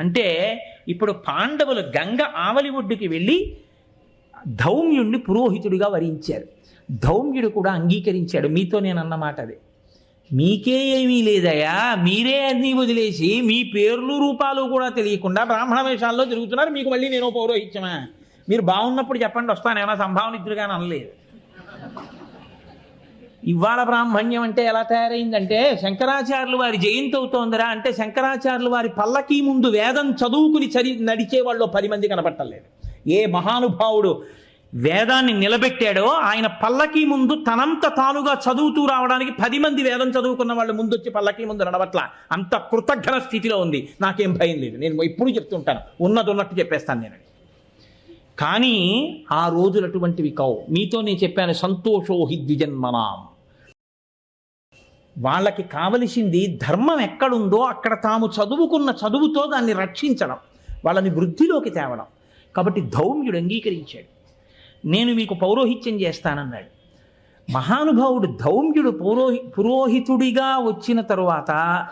అంటే ఇప్పుడు పాండవులు గంగ ఆవలి ఒడ్డుకి వెళ్ళి ధౌమ్యుణ్ణి పురోహితుడిగా వరించారు. ధౌమ్యుడు కూడా అంగీకరించాడు. మీతో నేను అన్నమాట అది. మీకే ఏమీ లేదయ్యా. మీరే అన్నీ వదిలేసి మీ పేర్లు రూపాలు కూడా తెలియకుండా బ్రాహ్మణ వేషాల్లో తిరుగుతున్నారు. మీకు మళ్ళీ నేను పౌరోహిత్యమా? మీరు బాగున్నప్పుడు చెప్పండి వస్తాను ఏమైనా కానీ అనలేదు ఇవాళ బ్రాహ్మణ్యం అంటే ఎలా తయారైందంటే శంకరాచార్యులు వారి జయంతి అవుతోందిరా అంటే శంకరాచార్యులు వారి పల్లకి ముందు వేదం చదువుకుని చరి నడిచే వాళ్ళు పది మంది కనపట్టలేదు. ఏ మహానుభావుడు వేదాన్ని నిలబెట్టాడో ఆయన పల్లకి ముందు తనంత తానుగా చదువుతూ రావడానికి పది మంది వేదం చదువుకున్న వాళ్ళు ముందు వచ్చి పల్లకి ముందు నడవట్ల? అంత కృతజ్ఞ స్థితిలో ఉంది. నాకేం భయం లేదు. నేను ఎప్పుడు చెప్తుంటాను ఉన్నది ఉన్నట్టు చెప్పేస్తాను నేను కానీ ఆ రోజులు అటువంటివి కావు. మీతో నేను చెప్పాను సంతోషోహి ద్విజన్మనాం. వాళ్ళకి కావలసింది ధర్మం ఎక్కడుందో అక్కడ తాము చదువుకున్న చదువుతో దాన్ని రక్షించడం వాళ్ళని వృద్ధిలోకి తేవడం. కాబట్టి ధౌమ్యుడు అంగీకరించాడు. నేను మీకు పౌరోహిత్యం చేస్తానన్నాడు. మహానుభావుడు ధౌమ్యుడు పౌరోహి పురోహితుడిగా వచ్చిన తరువాత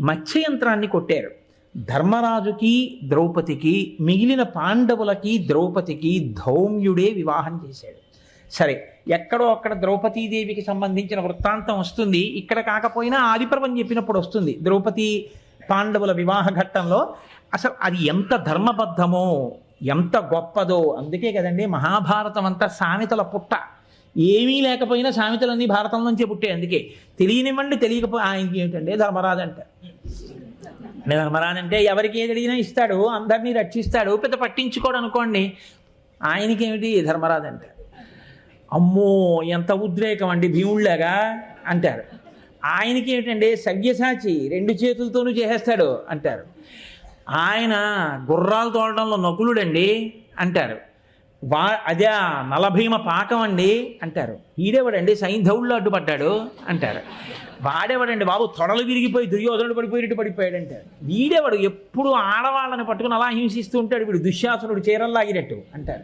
మత్స్యయంత్రాన్ని కొట్టారు. ధర్మరాజుకి ద్రౌపదికి మిగిలిన పాండవులకి ద్రౌపదికి ధౌమ్యుడే వివాహం చేశాడు. సరే ఎక్కడో అక్కడ ద్రౌపదీదేవికి సంబంధించిన వృత్తాంతం వస్తుంది. ఇక్కడ కాకపోయినా ఆదిపర్వం చెప్పినప్పుడు వస్తుంది. ద్రౌపది పాండవుల వివాహ ఘట్టంలో అసలు అది ఎంత ధర్మబద్ధమో ఎంత గొప్పదో. అందుకే కదండి మహాభారతం అంతా సామెతల పుట్ట. ఏమీ లేకపోయినా సామెతలన్నీ భారతం నుంచే పుట్టాయి అందుకే. తెలియనివ్వండి తెలియకపోయి ఆయనకి ఏమిటండి ధర్మరాజు అంటారు ధర్మరాజు అంటే ఎవరికి ఏది అడిగినా ఇస్తాడు అందరినీ రక్షిస్తాడు పెద్ద పట్టించుకోడు అనుకోండి. ఆయనకి ఏమిటి ధర్మరాజు అంటే. అమ్మో ఎంత ఉద్రేకం అండి భీముళ్ళగా అంటారు. ఆయనకి ఏమిటండి సవ్యసాచి రెండు చేతులతోనూ చేసేస్తాడు అంటారు. ఆయన గుర్రాలు తోడడంలో నకులుడండి అంటారు. వా అదే నలభీమ పాకం అండి అంటారు. ఈడేవాడండి సైంధవుళ్ళు అడ్డుపడ్డాడు అంటారు. వాడేవాడండి బాబు. తొడలు విరిగిపోయి దుర్యోధనుడు పడిపోయినట్టు పడిపోయాడు అంటారు వీడేవాడు ఎప్పుడు ఆడవాళ్ళని పట్టుకుని అలా హింసిస్తూ ఉంటాడు. వీడు దుశ్శాసనుడు చీరల్లాగినట్టు అంటారు.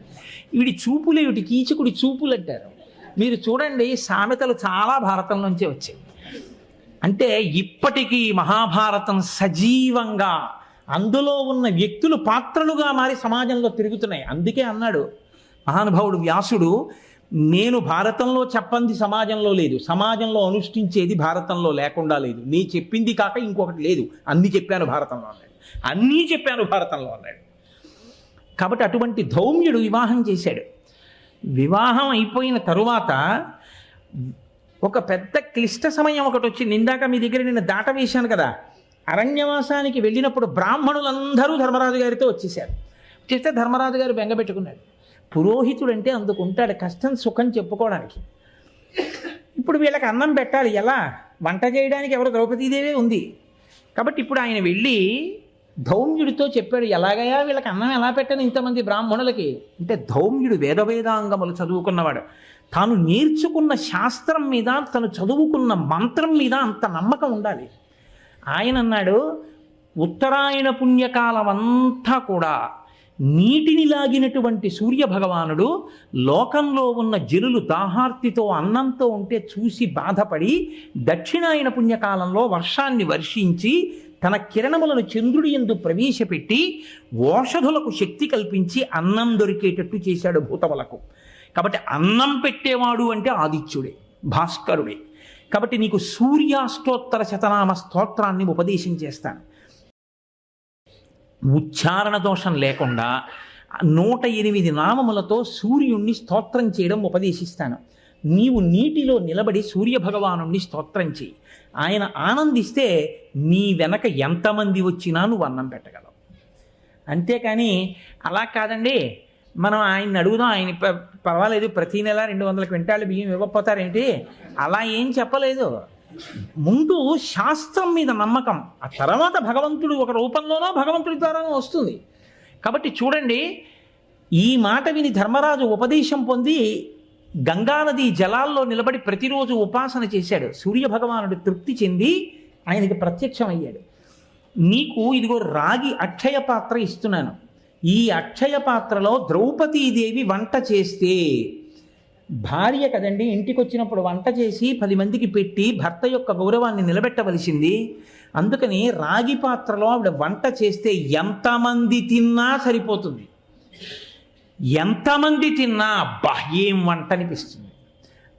వీడి చూపులు ఏమిటి? కీచకుడి చూపులు అంటారు. మీరు చూడండి సామెతలు చాలా భారతం నుంచే వచ్చాయి. అంటే ఇప్పటికీ మహాభారతం సజీవంగా అందులో ఉన్న వ్యక్తులు పాత్రలుగా మారి సమాజంలో తిరుగుతున్నాయి. అందుకే అన్నాడు మహానుభావుడు వ్యాసుడు నేను భారతంలో చెప్పంది సమాజంలో లేదు. సమాజంలో అనుష్ఠించేది భారతంలో లేకుండా లేదు. నీ చెప్పింది కాక ఇంకొకటి లేదు. అన్నీ చెప్పాను భారతంలో అన్నాడు. అన్నీ చెప్పాను భారతంలో అన్నాడు. కాబట్టి అటువంటి ధౌమ్యుడు వివాహం చేశాడు. వివాహం అయిపోయిన తరువాత ఒక పెద్ద క్లిష్ట సమయం ఒకటి వచ్చింది ఇందాక మీ దగ్గర నేను దాట వేశాను కదా. అరణ్యవాసానికి వెళ్ళినప్పుడు బ్రాహ్మణులందరూ ధర్మరాజు గారితో వచ్చేసారు చేస్తే ధర్మరాజు గారు బెంగపెట్టుకున్నాడు పురోహితుడు అంటే అందుకు ఉంటాడు కష్టం సుఖం చెప్పుకోవడానికి. ఇప్పుడు వీళ్ళకి అన్నం పెట్టాలి. ఎలా? వంట చేయడానికి ఎవరు ద్రౌపదీదేవే ఉంది. కాబట్టి ఇప్పుడు ఆయన వెళ్ళి ధౌమ్యుడితో చెప్పాడు ఎలాగయా వీళ్ళకి అన్నం ఎలా పెట్టను ఇంతమంది బ్రాహ్మణులకి? అంటే ధౌమ్యుడు వేద వేదాంగములు చదువుకున్నవాడు. తాను నేర్చుకున్న శాస్త్రం మీద తను చదువుకున్న మంత్రం మీద అంత నమ్మకం ఉండాలి. ఆయన అన్నాడు ఉత్తరాయణ పుణ్యకాలం అంతా కూడా నీటిని లాగినటువంటి సూర్య భగవానుడు లోకంలో ఉన్న జనులు దాహార్తితో అన్నంతో ఉంటే చూసి బాధపడి దక్షిణాయన పుణ్యకాలంలో వర్షాన్ని వర్షించి తన కిరణములను చంద్రుడి ఎందు ప్రవేశపెట్టి ఓషధులకు శక్తి కల్పించి అన్నం దొరికేటట్టు చేశాడు భూతములకు. కాబట్టి అన్నం పెట్టేవాడు అంటే ఆదిత్యుడే భాస్కరుడే. కాబట్టి నీకు సూర్యాష్టోత్తర శతనామ స్తోత్రాన్ని ఉపదేశం చేస్తాను ఉచ్చారణ దోషం లేకుండా నూట ఎనిమిది నామములతో సూర్యుణ్ణి స్తోత్రం చేయడం ఉపదేశిస్తాను. నీవు నీటిలో నిలబడి సూర్యభగవానుణ్ణి స్తోత్రం చేయి. ఆయన ఆనందిస్తే నీ వెనక ఎంతమంది వచ్చినా నువ్వు అన్నం పెట్టగలవు. అంతేకాని అలా కాదండి. మనం ఆయన్ని అడుగుదాం ఆయన ప- పర్వాలేదు ప్రతి నెల రెండు వందల క్వింటాలు బియ్యం ఇవ్వకపోతారేంటి? అలా ఏం చెప్పలేదు. ముందు శాస్త్రం మీద నమ్మకం. ఆ తర్వాత భగవంతుడు ఒక రూపంలోనో భగవంతుడి ద్వారానో వస్తుంది. కాబట్టి చూడండి ఈ మాట విని ధర్మరాజు ఉపదేశం పొంది గంగానది జలాల్లో నిలబడి ప్రతిరోజు ఉపాసన చేశాడు. సూర్య భగవానుడు తృప్తి చెంది ఆయనకి ప్రత్యక్షమయ్యాడు. నీకు ఇదిగో రాగి అక్షయ పాత్ర ఇస్తున్నాను. ఈ అక్షయ పాత్రలో ద్రౌపదీదేవి వంట చేస్తే భార్య కదండి ఇంటికి వచ్చినప్పుడు వంట చేసి పది మందికి పెట్టి భర్త యొక్క గౌరవాన్ని నిలబెట్టవలసింది. అందుకని రాగి పాత్రలో ఆవిడ వంట చేస్తే ఎంతమంది తిన్నా సరిపోతుంది. ఎంతమంది తిన్నా అబ్బా ఏం వంట అనిపిస్తుంది.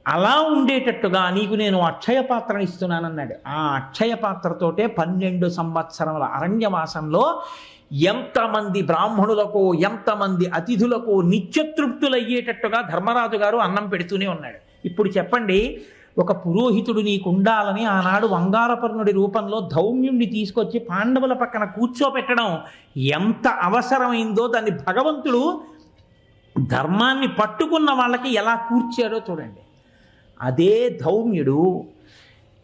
అలా ఉండేటట్టుగా నీకు నేను అక్షయ పాత్రను ఇస్తున్నానన్నాడు. ఆ అక్షయ పాత్రతోటే పన్నెండు సంవత్సరముల అరణ్యవాసంలో ఎంతమంది బ్రాహ్మణులకు ఎంతమంది అతిథులకు నిత్యతృప్తులయ్యేటట్టుగా ధర్మరాజు గారు అన్నం పెడుతూనే ఉన్నాడు. ఇప్పుడు చెప్పండి ఒక పురోహితుడు నీకు ఉండాలని ఆనాడు వంగారపర్ణుడి రూపంలో ధౌమ్యుణ్ణి తీసుకొచ్చి పాండవుల పక్కన కూర్చోపెట్టడం ఎంత అవసరమైందో దాన్ని భగవంతుడు ధర్మాన్ని పట్టుకున్న వాళ్ళకి ఎలా కూర్చాడో చూడండి. అదే ధౌమ్యుడు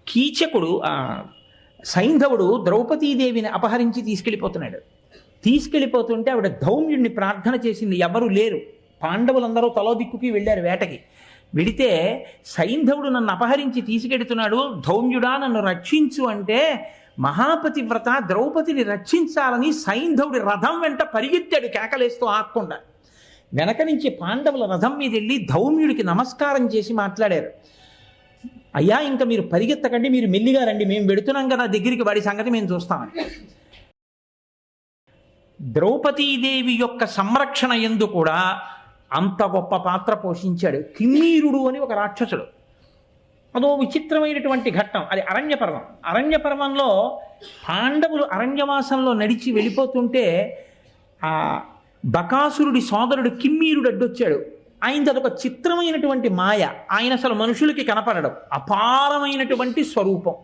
కీచకుడు సైంధవుడు ద్రౌపదీదేవిని అపహరించి తీసుకెళ్ళిపోతున్నాడు. తీసుకెళ్ళిపోతుంటే ఆవిడ ధౌమ్యుడిని ప్రార్థన చేసింది. ఎవరు లేరు. పాండవులందరూ తలో దిక్కుకి వెళ్ళారు వేటకి. వెడితే సైంధవుడు నన్ను అపహరించి తీసుకెడుతున్నాడు. ధౌమ్యుడా నన్ను రక్షించు అంటే మహాపతి వ్రత ద్రౌపదిని రక్షించాలని సైంధవుడి రథం వెంట పరిగెత్తాడు కేకలేస్తూ ఆక్కుండా వెనక నుంచి పాండవుల రథం మీద వెళ్ళి ధౌమ్యుడికి నమస్కారం చేసి మాట్లాడారు. అయ్యా ఇంకా మీరు పరిగెత్తకండి మీరు మెల్లిగా రండి. మేము వెడుతున్నాం కదా దగ్గరికి వాడి సంగతి మేము చూస్తామని. ద్రౌపదీదేవి యొక్క సంరక్షణ ఎందు కూడా అంత గొప్ప పాత్ర పోషించాడు. కిమ్మీరుడు అని ఒక రాక్షసుడు. అదో విచిత్రమైనటువంటి ఘట్టం. అది అరణ్యపర్వం. అరణ్యపర్వంలో పాండవులు అరణ్యవాసంలో నడిచి వెళ్ళిపోతుంటే ఆ బకాసురుడి సోదరుడు కిమ్మీరుడు అడ్డొచ్చాడు. ఆయనది అదొక చిత్రమైనటువంటి మాయ. ఆయన అసలు మనుషులకి కనపడడం. అపారమైనటువంటి స్వరూపం.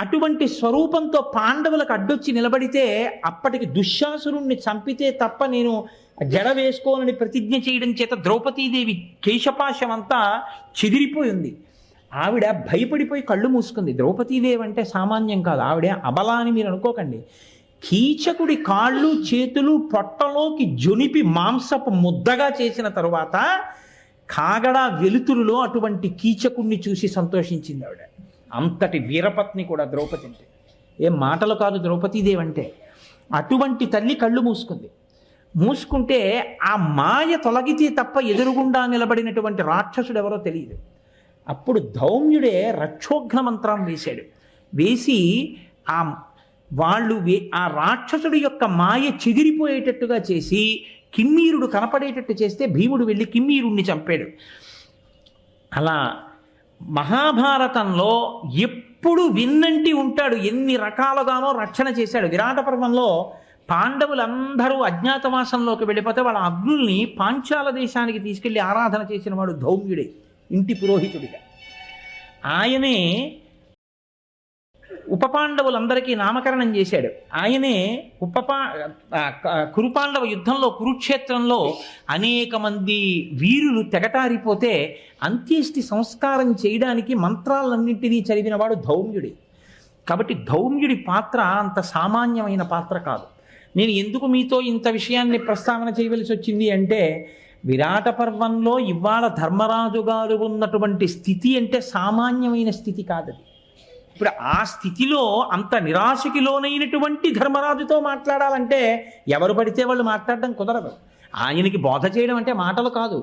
అటువంటి స్వరూపంతో పాండవులకు అడ్డొచ్చి నిలబడితే అప్పటికి దుశ్శాసురుణ్ణి చంపితే తప్ప నేను జడ వేసుకోనని ప్రతిజ్ఞ చేయడం చేత ద్రౌపదీదేవి కేశపాశం అంతా చెదిరిపోయి ఉంది. ఆవిడ భయపడిపోయి కళ్ళు మూసుకుంది. ద్రౌపదీదేవి అంటే సామాన్యం కాదు. ఆవిడ అబలా అని మీరు అనుకోకండి. కీచకుడి కాళ్ళు చేతులు పొట్టలోకి జొనిపి మాంసపు ముద్దగా చేసిన తరువాత కాగడా వెలుతురులో అటువంటి కీచకుణ్ణి చూసి సంతోషించింది ఆవిడ. అంతటి వీరపత్ని కూడా ద్రౌపది అంటే. ఏం మాటలు కాదు ద్రౌపదీదేవి అంటే అటువంటి తల్లి కళ్ళు మూసుకుంది. మూసుకుంటే ఆ మాయ తొలగితే తప్ప ఎదురుగుండా నిలబడినటువంటి రాక్షసుడు ఎవరో తెలియదు. అప్పుడు ధౌమ్యుడే రక్షోఘ్న మంత్రం వేశాడు. వేసి ఆ వాళ్ళు వే- ఆ రాక్షసుడి యొక్క మాయ చెదిరిపోయేటట్టుగా చేసి కిమ్మీరుడు కనపడేటట్టు చేస్తే భీముడు వెళ్ళి కిమ్మీరుణ్ణి చంపాడు. అలా మహాభారతంలో ఎప్పుడు విన్నంటి ఉంటాడు ఎన్ని రకాలుగానో రక్షణ చేశాడు. విరాట పర్వంలో పాండవులందరూ అజ్ఞాతవాసంలోకి వెళ్ళిపోతే వాళ్ళ అగ్నుల్ని పాంచాల దేశానికి తీసుకెళ్ళి ఆరాధన చేసిన వాడు ధౌమ్యుడే ఇంటి పురోహితుడిగా. ఆయనే ఉపపాండవులందరికీ నామకరణం చేశాడు. ఆయనే ఉపపా క- కురుపాండవ యుద్ధంలో కురుక్షేత్రంలో అనేక మంది వీరులు తెగటారిపోతే అంత్యేష్టి సంస్కారం చేయడానికి మంత్రాలన్నింటినీ చదివినవాడు ధౌమ్యుడి. కాబట్టి ధౌమ్యుడి పాత్ర అంత సామాన్యమైన పాత్ర కాదు. నేను ఎందుకు మీతో ఇంత విషయాన్ని ప్రస్తావన చేయవలసి వచ్చింది అంటే విరాట పర్వంలో ఇవాళ ధర్మరాజు గారు ఉన్నటువంటి స్థితి అంటే సామాన్యమైన స్థితి కాదది. ఇప్పుడు ఆ స్థితిలో అంత నిరాశకి లోనైనటువంటి ధర్మరాజుతో మాట్లాడాలంటే ఎవరు పడితే వాళ్ళు మాట్లాడడం కుదరదు. ఆయనకి బోధ చేయడం అంటే మాటలు కాదు.